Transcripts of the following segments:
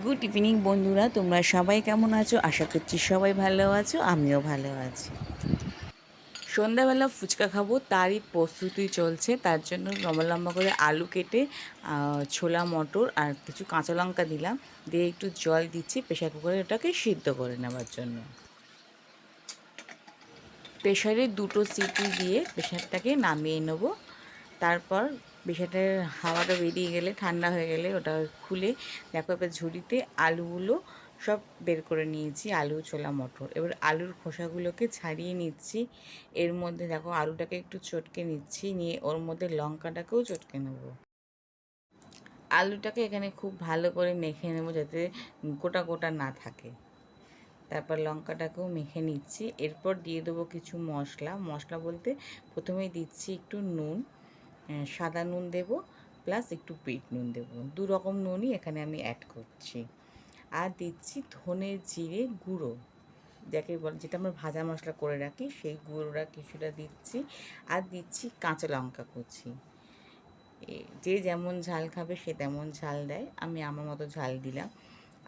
Good evening বন্ধুরা। তোমরা সবাই কেমন আছো? আশা করছি সবাই ভালো আছো, আমিও ভালো আছি। সন্ধ্যাবেলা ফুচকা খাব, তারই প্রস্তুতি চলছে। তার জন্য লম্বা লম্বা করে আলু কেটে ছোলা, মটর আর কিছু কাঁচা লঙ্কা দিলাম। দিয়ে একটু জল দিচ্ছি প্রেশার কুকারে ওটাকে সিদ্ধ করে নেওয়ার জন্য। প্রেশারে দুটো সিটি দিয়ে প্রেশারটাকে নামিয়ে নেব। তারপর প্রেশারটার হাওয়াটা বেরিয়ে গেলে, ঠান্ডা হয়ে গেলে ওটা খুলে দেখো এবার ঝুড়িতে আলুগুলো সব বের করে নিয়েছি, আলু, ছোলা, মটর। এবার আলুর খোসাগুলোকে ছাড়িয়ে নিচ্ছি। এর মধ্যে দেখো আলুটাকে একটু চটকে নিচ্ছি, নিয়ে ওর মধ্যে লঙ্কাটাকেও চটকে নেব। আলুটাকে এখানে খুব ভালো করে মেখে নেব যাতে গোটা গোটা না থাকে। তারপর লঙ্কাটাকেও মেখে নিচ্ছি। এরপর দিয়ে দেবো কিছু মশলা। মশলা বলতে প্রথমেই দিচ্ছি একটু নুন। সাদা নুন দেব প্লাস একটু বিট নুন দেব। দু রকম নুনই এখানে আমি অ্যাড করছি। আর দিচ্ছি ধনে জিরে গুঁড়ো। যাকে বল, যেটা আমরা ভাজা মশলা করে রাখি, সেই গুঁড়োটা কিছুটা দিচ্ছি। আর দিচ্ছি কাঁচা লঙ্কা কুচি। যে যেমন ঝাল খাবে সে তেমন ঝাল দেয়। আমি আমার মতো ঝাল দিলাম।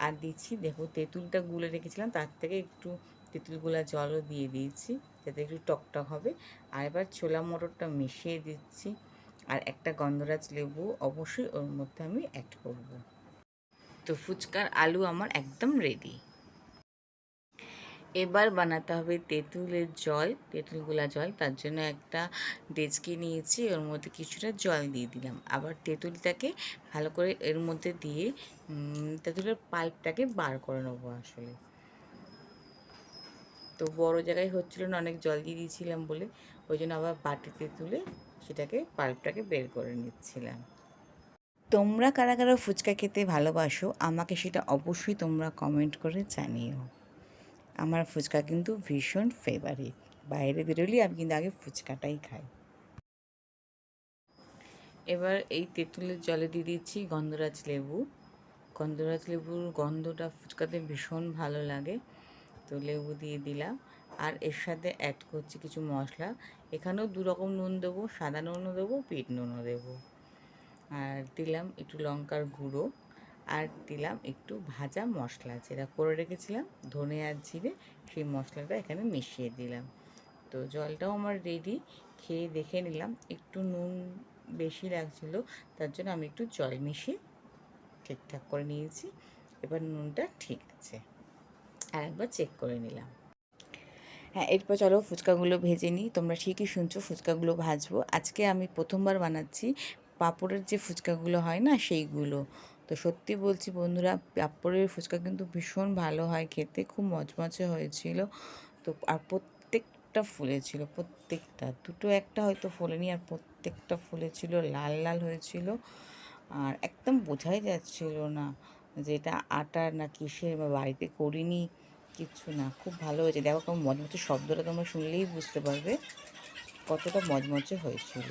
আর দিচ্ছি, দেখো তেঁতুলটা গুলে রেখেছিলাম, তার থেকে একটু তেঁতুলগুলা জলও দিয়ে দিয়েছি, যাতে একটু টকটক হবে। আর এবার ছোলা মটরটা মিশিয়ে দিচ্ছি। আর একটা গন্ধরাজ লেবু অবশ্যই ওর মধ্যে আমি অ্যাড করব। তো ফুচকার আলু আমার একদম রেডি এবার বানাতে হবে তেঁতুলের জল, তেঁতুলগুলা জল। তার জন্য একটা ডেচকি নিয়েছি, ওর মধ্যে কিছুটা জল দিয়ে দিলাম। আবার তেঁতুলটাকে ভালো করে এর মধ্যে দিয়ে তেঁতুলের পাল্পটাকে বার করে নেব আসলে। তো বড় জায়গায় হচ্ছিল না, অনেক জল দিয়ে দিয়েছিলাম বলে। ওই জন্য আবার বাটিতে তুলে সেটাকে, পাল্পটাকে বের করে নিচ্ছিলাম। তোমরা কারা কারা ফুচকা খেতে ভালোবাসো, আমাকে সেটা অবশ্যই তোমরা কমেন্ট করে জানিও। আমার ফুচকা কিন্তু ভীষণ ফেভারিট বাইরে বেরোলেই আমি কিন্তু আগে ফুচকাটাই খাই। এবার এই তেঁতুলের জলে দিয়ে দিচ্ছি গন্ধরাজ লেবু। গন্ধরাজ লেবুর গন্ধটা ফুচকাতে ভীষণ ভালো লাগে। তো লেবু দিয়ে দিলাম। আর এর সাথে অ্যাড করছি কিছু মশলা। এখানেও দু রকম নুন দেবো, সাদা নুনও দেবো, পিট নুনও দেবো। আর দিলাম একটু লঙ্কার গুঁড়ো আর দিলাম একটু ভাজা মশলা, যেটা করে রেখেছিলাম, ধনে আর জিরে, সেই মশলাটা এখানে মিশিয়ে দিলাম। তো জলটাও আমার রেডি খেয়ে দেখে নিলাম, একটু নুন বেশি লাগছিল, তার জন্য আমি একটু জল মিশিয়ে ঠিকঠাক করে নিয়েছি। এবার নুনটা ঠিক আছে। আর একবার চেক করে নিলাম। হ্যাঁ এরপর চলো ফুচকাগুলো ভেজে নিই। তোমরা ঠিকই শুনছো ফুচকাগুলো ভাজবো। আজকে আমি প্রথমবার বানাচ্ছি। পাপড়ের যে ফুচকাগুলো হয় না, সেইগুলো। তো সত্যি বলছি বন্ধুরা, পাপড়ের ফুচকা কিন্তু ভীষণ ভালো হয়। খেতে খুব মচমচে হয়েছিল। তো আর প্রত্যেকটা ফুলেছিল, প্রত্যেকটা। দুটো একটা হয়তো ফোলেনি, আর প্রত্যেকটা ফুলেছিল, লাল লাল হয়েছিল। আর একদম বোঝাই যাচ্ছিল না যে এটা আটার না কিসের, বা বাড়িতে করিনি। কিচ্ছু না, খুব ভালো হয়েছে। দেখো কেমন মচমচে শব্দটা তোমরা শুনলেই বুঝতে পারবে কতটা মচমচে হয়েছিল।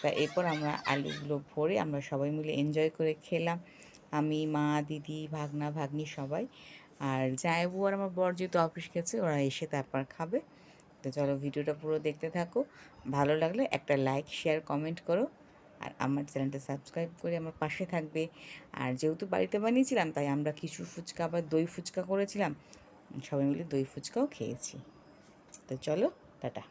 তা এরপর আমরা আলুগুলো ভরে আমরা সবাই মিলে এনজয় করে খেলাম। আমি, মা, দিদি, ভাগনা, ভাগ্নি সবাই। আর জায়বু আর আমার বর যেহেতু অফিস গেছে, ওরা এসে তারপর খাবে। তো চলো ভিডিওটা পুরো দেখতে থাকো। ভালো লাগলে একটা লাইক শেয়ার কমেন্ট করো। আর আমার চ্যানেলটা সাবস্ক্রাইব করে আমার পাশে থাকবে। আর যেহেতু বাড়িতে বানিয়েছিলাম, তাই আমরা কিছু ফুচকা আবার দই ফুচকা করেছিলাম। সবাই মিলে দই ফুচকাও খেয়েছি। তো চলো টাটা।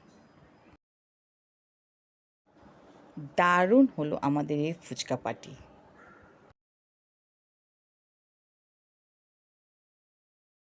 দারুণ হলো আমাদের এই ফুচকা পার্টি।